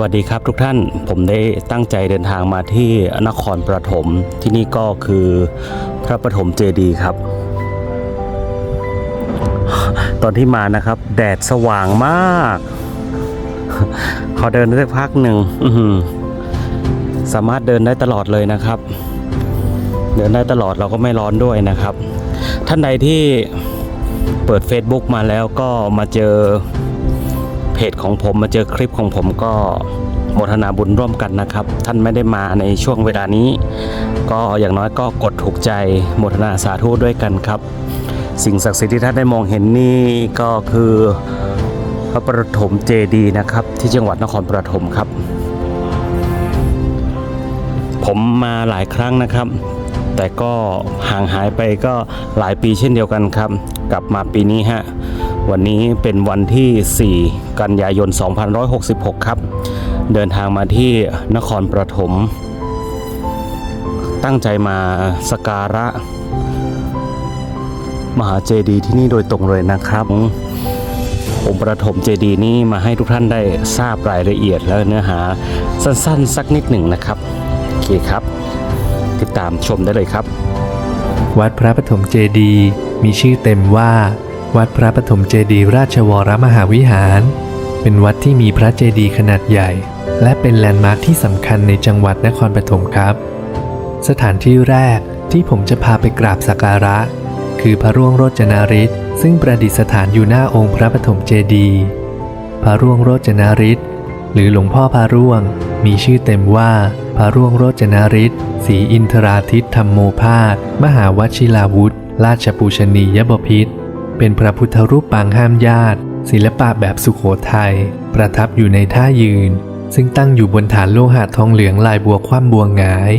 วัสดีครับทุกท่านผมได้ตั้งใจเดินทางมาที่นครปฐมที่นี่ก็คือพระปฐมเจดีย์ครับ ตอนที่มานะครับ แดดสว่างมาก ขอเดินได้สักพักหนึ่งสามารถเดินได้ตลอดเลยนะครับ เดินได้ตลอดเราก็ไม่ร้อนด้วยนะครับ ท่านใดที่เปิด Facebook มาแล้วก็มาเจอ จของผมมาเจอคลิปของผมก็โมทนาบุญร่วมกันนะครับ ท่านไม่ได้มาในช่วงเวลานี้ ก็อย่างน้อยก็กดถูกใจโมทนาสาธุด้วยกันครับ สิ่งศักดิ์สิทธิ์ที่ท่านได้มองเห็นนี่ก็คือพระประถมเจดีนะครับ ที่จังหวัดนครปฐมครับ ผมมาหลายครั้งนะครับ แต่ก็ห่างหายไปก็หลายปีเช่นเดียวกันครับ กลับมาปีนี้ฮะ วันนี้เป็นวันที่ 4 กันยายน 2566 ครับ เดินทางมาที่นครปฐมตั้งใจมาสการะ มหาเจดีย์ที่นี่โดยตรงเลยนะครับ องค์ประถมเจดีย์นี้มาให้ทุกท่านได้ทราบรายละเอียดและเนื้อหาสั้นๆ สักนิดหนึ่งนะครับ โอเคครับ ติดตามชมได้เลยครับ วัดพระปฐมเจดีย์มีชื่อเต็มว่า วัดพระปฐมเจดีย์ราชวรมหาวิหาร เป็นวัดที่มีพระเจดีย์ขนาดใหญ่ และเป็นแลนด์มาร์คที่สำคัญในจังหวัดนครปฐมครับ สถานที่แรกที่ผมจะพาไปกราบสักการะ คือพระร่วงโรจนาริศซึ่งประดิษฐานอยู่หน้าองค์พระปฐมเจดีย์พระร่วงโรจนาริศหรือหลวงพ่อพระร่วง มีชื่อเต็มว่าพระร่วงโรจนาริศศรีอินทราทิตธรรมโมพาสมหาวชิราวุธ ราชปูชนียบพิษ เป็นพระพุทธรูปปางห้ามญาติ ศิลปะแบบสุขโขทัยประทับอยู่ในท่ายืน ซึ่งตั้งอยู่บนฐานโลหะทองเหลืองลายบัวคว่ำบัวหงาย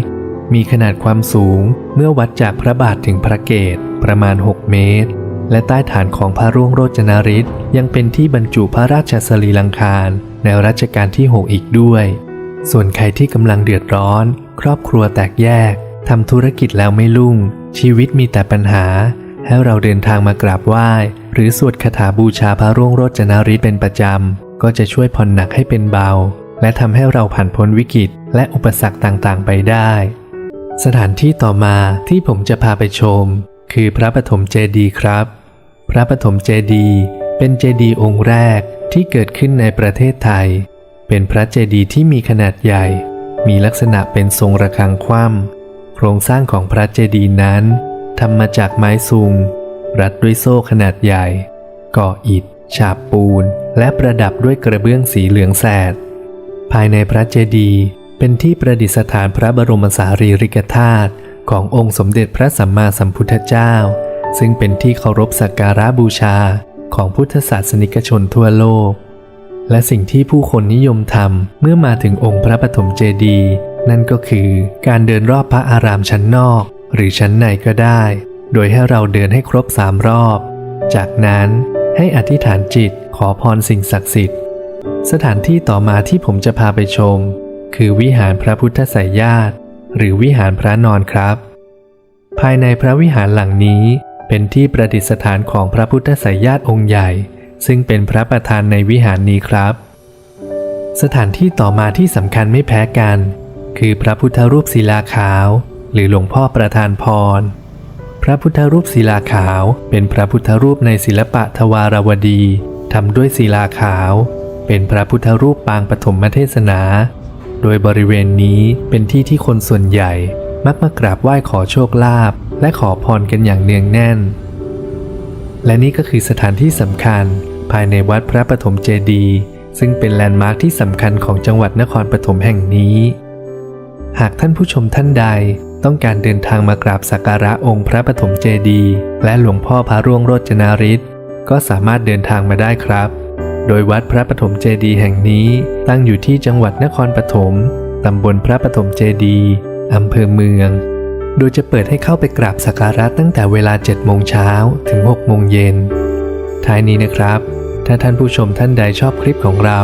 มีขนาดความสูงเมื่อวัดจากพระบาทถึงพระเกศประมาณ 6 เมตร และใต้ฐานของพระร่วงโรจนาริศยังเป็นที่บรรจุพระราชสรีลังคารในรัชกาลที่ 6 อีกด้วย ส่วนใครที่กำลังเดือดร้อน ครอบครัวแตกแยกทำธุรกิจแล้วไม่รุ่ง ชีวิตมีแต่ปัญหา ให้เราเดินทางมากราบไหว้ หรือสวดคาถาบูชาพระร่วงโรจนาริศเป็นประจำ ก็จะช่วยผ่อนหนักให้เป็นเบา และทำให้เราผ่านพ้นวิกฤต และอุปสรรคต่างๆ ไปได้ สถานที่ต่อมาที่ผมจะพาไปชม คือพระปฐมเจดีย์ครับ พระปฐมเจดีย์เป็นเจดีย์องค์แรกที่เกิดขึ้นในประเทศไทย เป็นพระเจดีย์ที่มีขนาดใหญ่ มีลักษณะเป็นทรงระฆังคว่ำโครงสร้างของพระเจดีย์นั้น ทำมาจากไม้ซุง รัดด้วยโซ่ขนาดใหญ่ ก่ออิฐ ฉาบปูน และประดับด้วยกระเบื้องสีเหลืองแสด ภายในพระเจดีย์เป็นที่ประดิษฐานพระบรมสารีริกธาตุขององค์สมเด็จพระสัมมาสัมพุทธเจ้า ซึ่งเป็นที่เคารพสักการะบูชาของพุทธศาสนิกชนทั่วโลก และสิ่งที่ผู้คนนิยมทำเมื่อมาถึงองค์พระปฐมเจดีย์นั่นก็คือการเดินรอบพระอารามชั้นนอก หรือชั้นในก็ได้ โดยให้เราเดินให้ครบสามรอบ จากนั้นให้อธิษฐานจิตขอพรสิ่งศักดิ์สิทธิ์ สถานที่ต่อมาที่ผมจะพาไปชม คือวิหารพระพุทธไสยญาติ หรือวิหารพระนอนครับ ภายในพระวิหารหลังนี้เป็นที่ประดิษฐานของพระพุทธไสยญาติองค์ใหญ่ ซึ่งเป็นพระประธานในวิหารนี้ครับ สถานที่ต่อมาที่สำคัญไม่แพ้กัน คือพระพุทธรูปศิลาขาว หรือหลวงพ่อประธานพร พระพุทธรูปศิลาขาวเป็นพระพุทธรูปในศิลปะทวารวดีทำด้วยศิลาขาว เป็นพระพุทธรูปปางปฐมเทศนา โดยบริเวณนี้เป็นที่ที่คนส่วนใหญ่มักมากราบไหว้ขอโชคลาภและขอพรกันอย่างเนืองแน่น และนี่ก็คือสถานที่สำคัญภายในวัดพระปฐมเจดีย์ซึ่งเป็นแลนด์มาร์คที่สำคัญของจังหวัดนครปฐมแห่งนี้ หากท่านผู้ชมท่านใด ต้องการเดินทางมากราบสักการะองค์พระปฐมเจดีย์และหลวงพ่อพระร่วงโรจนาริศก็สามารถเดินทางมาได้ครับ โดยวัดพระปฐมเจดีย์แห่งนี้ตั้งอยู่ที่จังหวัดนครปฐมตำบลพระปฐมเจดีย์อำเภอเมือง โดยจะเปิดให้เข้าไปกราบสักการะตั้งแต่เวลา 7 โมงเช้าถึง 6 โมงเย็น ท้ายนี้นะครับ ถ้าท่านผู้ชมท่านใดชอบคลิปของเรา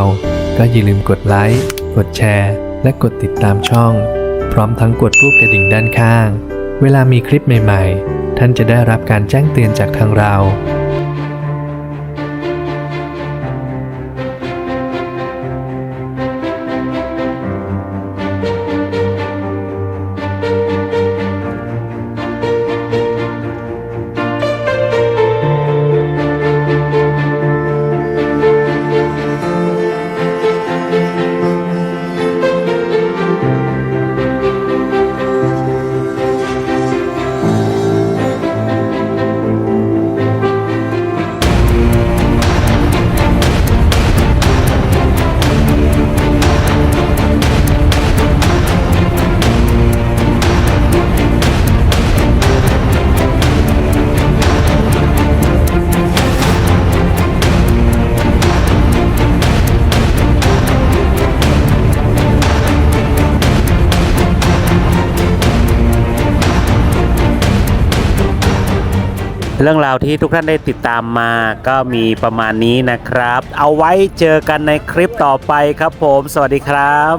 ก็อย่าลืมกดไลค์ กดแชร์ และกดติดตามช่อง ร้อมทั้งกดรูปกระดิ่งด้านข้าง เวลามีคลิปใหม่ ๆ ท่านจะได้รับการแจ้งเตือนจากทางเรา เรื่องราวที่ทุกท่านได้ติดตามมาก็มีประมาณนี้นะครับ เอาไว้เจอกันในคลิปต่อไปครับผม สวัสดีครับ